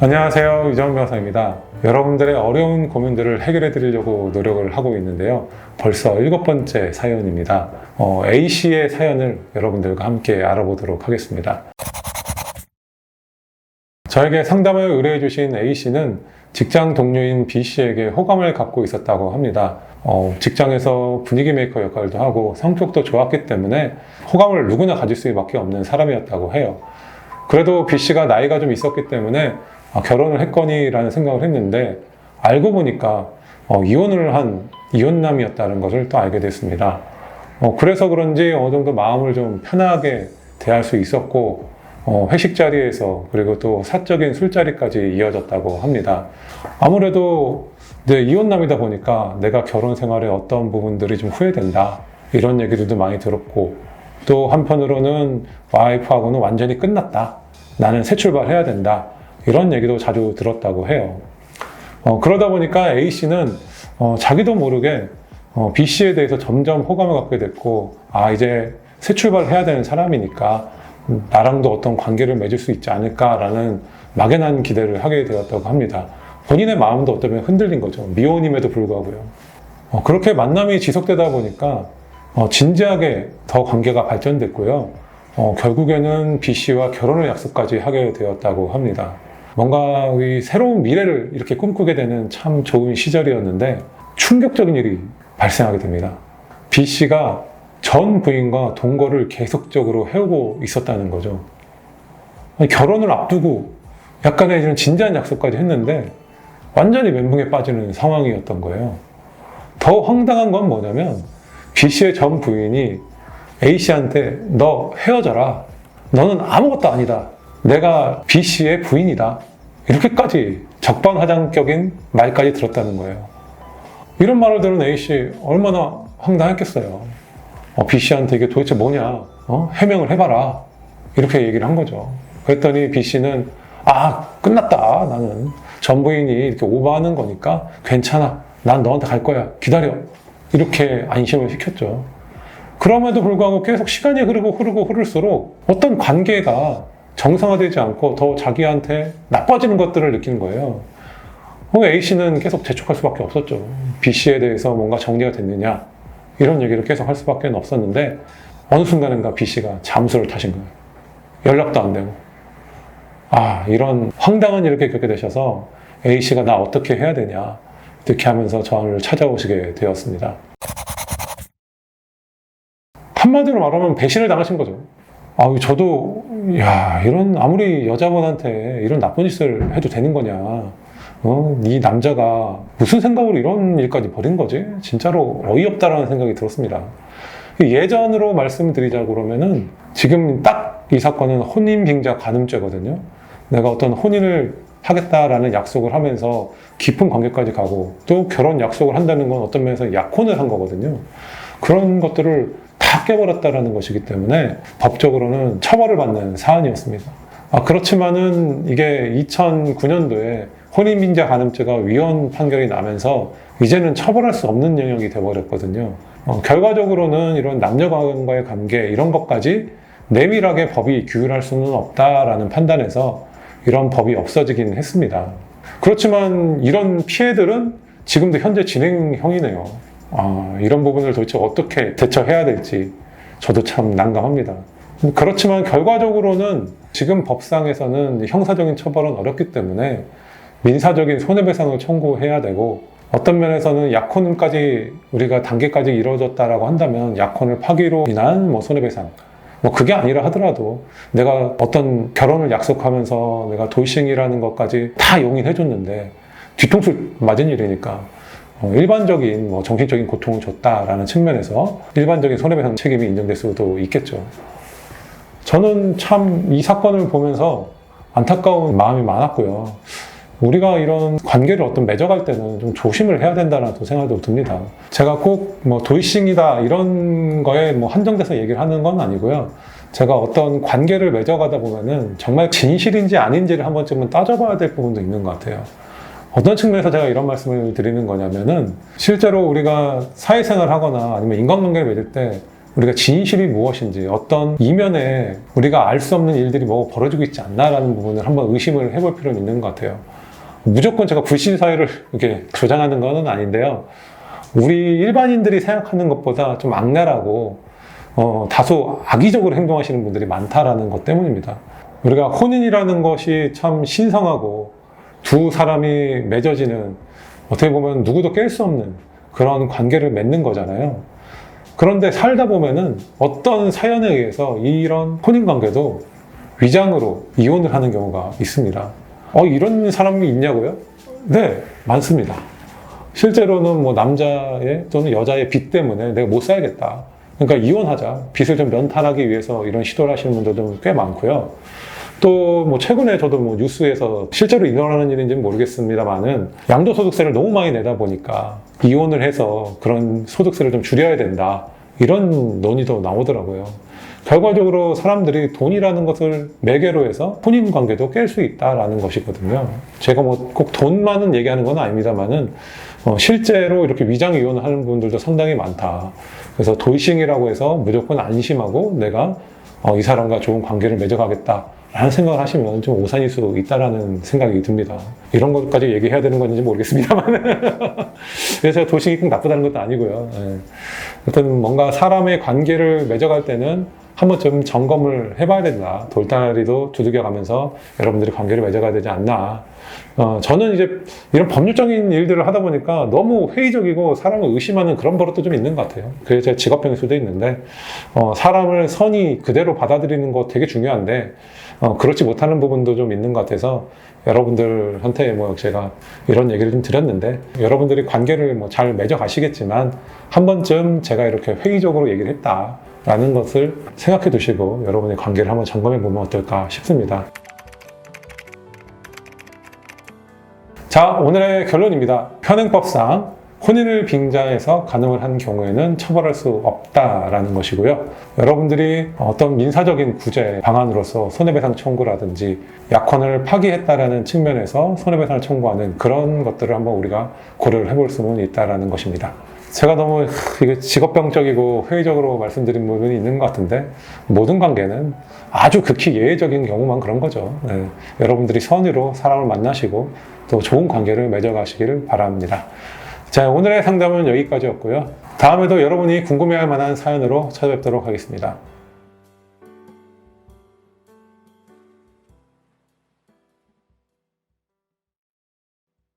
안녕하세요. 유정 변호사입니다. 여러분들의 어려운 고민들을 해결해 드리려고 노력을 하고 있는데요. 벌써 일곱 번째 사연입니다. 어, A씨의 사연을 여러분들과 함께 알아보도록 하겠습니다. 저에게 상담을 의뢰해 주신 A씨는 직장 동료인 B씨에게 호감을 갖고 있었다고 합니다. 어, 직장에서 분위기 메이커 역할도 하고 성격도 좋았기 때문에 호감을 누구나 가질 수밖에 없는 사람이었다고 해요. 그래도 B씨가 나이가 좀 있었기 때문에 아, 결혼을 했거니라는 생각을 했는데 알고 보니까 어, 이혼을 한 이혼남이었다는 것을 또 알게 됐습니다. 어, 그래서 그런지 어느 정도 마음을 좀 편하게 대할 수 있었고 어, 회식 자리에서 그리고 또 사적인 술자리까지 이어졌다고 합니다. 아무래도 네, 이혼남이다 보니까 내가 결혼 생활에 어떤 부분들이 좀 후회된다 이런 얘기들도 많이 들었고 또 한편으로는 와이프하고는 완전히 끝났다 나는 새 출발해야 된다 이런 얘기도 자주 들었다고 해요. 어, 그러다 보니까 A씨는 어, 자기도 모르게 어, B씨에 대해서 점점 호감을 갖게 됐고 아 이제 새 출발을 해야 되는 사람이니까 음, 나랑도 어떤 관계를 맺을 수 있지 않을까라는 막연한 기대를 하게 되었다고 합니다. 본인의 마음도 어쩌면 흔들린 거죠. 미혼임에도 불구하고요. 어, 그렇게 만남이 지속되다 보니까 어, 진지하게 더 관계가 발전됐고요. 어, 결국에는 B 씨와 결혼을 약속까지 하게 되었다고 합니다. 뭔가 이 새로운 미래를 이렇게 꿈꾸게 되는 참 좋은 시절이었는데 충격적인 일이 발생하게 됩니다. B 씨가 전 부인과 동거를 계속적으로 해오고 있었다는 거죠. 결혼을 앞두고 약간의 이런 진지한 약속까지 했는데 완전히 멘붕에 빠지는 상황이었던 거예요. 더 황당한 건 뭐냐면 B 씨의 전 부인이 A 씨한테 너 헤어져라. 너는 아무것도 아니다. 내가 B 씨의 부인이다. 이렇게까지 적반하장격인 말까지 들었다는 거예요. 이런 말을 들은 A 씨 얼마나 황당했겠어요. 어, B 씨한테 이게 도대체 뭐냐? 어? 해명을 해봐라. 이렇게 얘기를 한 거죠. 그랬더니 B 씨는 아 끝났다. 나는 전 부인이 이렇게 오버하는 거니까 괜찮아. 난 너한테 갈 거야. 기다려. 이렇게 안심을 시켰죠. 그럼에도 불구하고 계속 시간이 흐르고 흐르고 흐를수록 어떤 관계가 정상화되지 않고 더 자기한테 나빠지는 것들을 느끼는 거예요. 어, A씨는 계속 재촉할 수밖에 없었죠. B씨에 대해서 뭔가 정리가 됐느냐. 이런 얘기를 계속 할 수밖에 없었는데 어느 순간인가 B씨가 잠수를 타신 거예요. 연락도 안 되고. 아, 이런 황당한 일을 겪게 되셔서 A씨가 나 어떻게 해야 되냐. 이렇게 하면서 저를 찾아오시게 되었습니다. 한마디로 말하면 배신을 당하신 거죠. 아, 저도, 야, 이런, 아무리 여자분한테 이런 나쁜 짓을 해도 되는 거냐. 어, 이 남자가 무슨 생각으로 이런 일까지 벌인 거지? 진짜로 어이없다라는 생각이 들었습니다. 예전으로 말씀드리자 그러면은 지금 딱 이 사건은 혼인 빙자 간음죄거든요. 내가 어떤 혼인을 하겠다라는 약속을 하면서 깊은 관계까지 가고 또 결혼 약속을 한다는 건 어떤 면에서 약혼을 한 거거든요. 그런 것들을 다 깨버렸다라는 것이기 때문에 법적으로는 처벌을 받는 사안이었습니다. 아, 그렇지만은 이게 2009년도에 혼인빙자 간음죄가 위헌 판결이 나면서 이제는 처벌할 수 없는 영역이 돼버렸거든요. 어, 결과적으로는 이런 남녀간과의 관계 이런 것까지 내밀하게 법이 규율할 수는 없다라는 판단에서 이런 법이 없어지긴 했습니다. 그렇지만 이런 피해들은 지금도 현재 진행형이네요. 아, 이런 부분을 도대체 어떻게 대처해야 될지 저도 참 난감합니다. 그렇지만 결과적으로는 지금 법상에서는 형사적인 처벌은 어렵기 때문에 민사적인 손해배상을 청구해야 되고 어떤 면에서는 약혼까지 우리가 단계까지 이루어졌다라고 한다면 약혼을 파기로 인한 뭐 손해배상 뭐 그게 아니라 하더라도 내가 어떤 결혼을 약속하면서 내가 돌싱이라는 것까지 다 용인해 줬는데 뒤통수 맞은 일이니까 어, 일반적인 뭐 정신적인 고통을 줬다라는 측면에서 일반적인 손해배상 책임이 인정될 수도 있겠죠. 저는 참 이 사건을 보면서 안타까운 마음이 많았고요. 우리가 이런 관계를 어떤 맺어갈 때는 좀 조심을 해야 된다는 또 생각도 듭니다. 제가 꼭뭐 돌싱이다 이런 거에 뭐 한정돼서 얘기를 하는 건 아니고요. 제가 어떤 관계를 맺어가다 보면은 정말 진실인지 아닌지를 한 번쯤은 따져봐야 될 부분도 있는 것 같아요. 어떤 측면에서 제가 이런 말씀을 드리는 거냐면은 실제로 우리가 사회생활 하거나 아니면 인간관계를 맺을 때 우리가 진실이 무엇인지 어떤 이면에 우리가 알 수 없는 일들이 뭐 벌어지고 있지 않나라는 부분을 한번 의심을 해볼 필요는 있는 것 같아요. 무조건 제가 불신 사회를 이렇게 조장하는 것은 아닌데요. 우리 일반인들이 생각하는 것보다 좀 악랄하고 어, 다소 악의적으로 행동하시는 분들이 많다라는 것 때문입니다. 우리가 혼인이라는 것이 참 신성하고 두 사람이 맺어지는 어떻게 보면 누구도 깰 수 없는 그런 관계를 맺는 거잖아요. 그런데 살다 보면은 어떤 사연에 의해서 이런 혼인 관계도 위장으로 이혼을 하는 경우가 있습니다. 어, 이런 사람이 있냐고요? 네, 많습니다. 실제로는 뭐 남자의 또는 여자의 빚 때문에 내가 못 살겠다. 그러니까 이혼하자. 빚을 좀 면탈하기 위해서 이런 시도를 하시는 분들도 꽤 많고요. 또 뭐 최근에 저도 뭐 뉴스에서 실제로 일어나는 일인지는 모르겠습니다만은 양도소득세를 너무 많이 내다 보니까 이혼을 해서 그런 소득세를 좀 줄여야 된다. 이런 논의도 나오더라고요. 결과적으로 사람들이 돈이라는 것을 매개로 해서 혼인 관계도 깰 수 있다라는 것이거든요. 제가 뭐 꼭 돈만은 얘기하는 건 아닙니다만은 어, 실제로 이렇게 위장 이혼을 하는 분들도 상당히 많다. 그래서 돌싱이라고 해서 무조건 안심하고 내가 어, 이 사람과 좋은 관계를 맺어가겠다. 라는 생각을 하시면 좀 오산일 수 있다라는 생각이 듭니다. 이런 것까지 얘기해야 되는 건지 모르겠습니다만. 그래서 돌싱이 꼭 나쁘다는 것도 아니고요. 예. 어떤 뭔가 사람의 관계를 맺어갈 때는 한번 좀 점검을 해봐야 된다. 돌다리도 두들겨가면서 여러분들이 관계를 맺어가야 되지 않나. 어, 저는 이제 이런 법률적인 일들을 하다 보니까 너무 회의적이고 사람을 의심하는 그런 버릇도 좀 있는 것 같아요. 그게 제 직업병일 수도 있는데, 어, 사람을 선이 그대로 받아들이는 거 되게 중요한데, 어, 그렇지 못하는 부분도 좀 있는 것 같아서 여러분들한테 뭐 제가 이런 얘기를 좀 드렸는데, 여러분들이 관계를 뭐 잘 맺어 가시겠지만, 한 번쯤 제가 이렇게 회의적으로 얘기를 했다. 라는 것을 생각해 두시고 여러분의 관계를 한번 점검해 보면 어떨까 싶습니다. 자, 오늘의 결론입니다. 현행법상 혼인을 빙자해서 간음을 한 경우에는 처벌할 수 없다라는 것이고요. 여러분들이 어떤 민사적인 구제 방안으로서 손해배상 청구라든지 약혼을 파기했다라는 측면에서 손해배상을 청구하는 그런 것들을 한번 우리가 고려를 해볼 수는 있다라는 것입니다. 제가 너무 이게 직업병적이고 회의적으로 말씀드린 부분이 있는 것 같은데 모든 관계는 아주 극히 예외적인 경우만 그런 거죠. 네. 여러분들이 선의로 사람을 만나시고 또 좋은 관계를 맺어가시기를 바랍니다. 자, 오늘의 상담은 여기까지였고요. 다음에도 여러분이 궁금해할 만한 사연으로 찾아뵙도록 하겠습니다.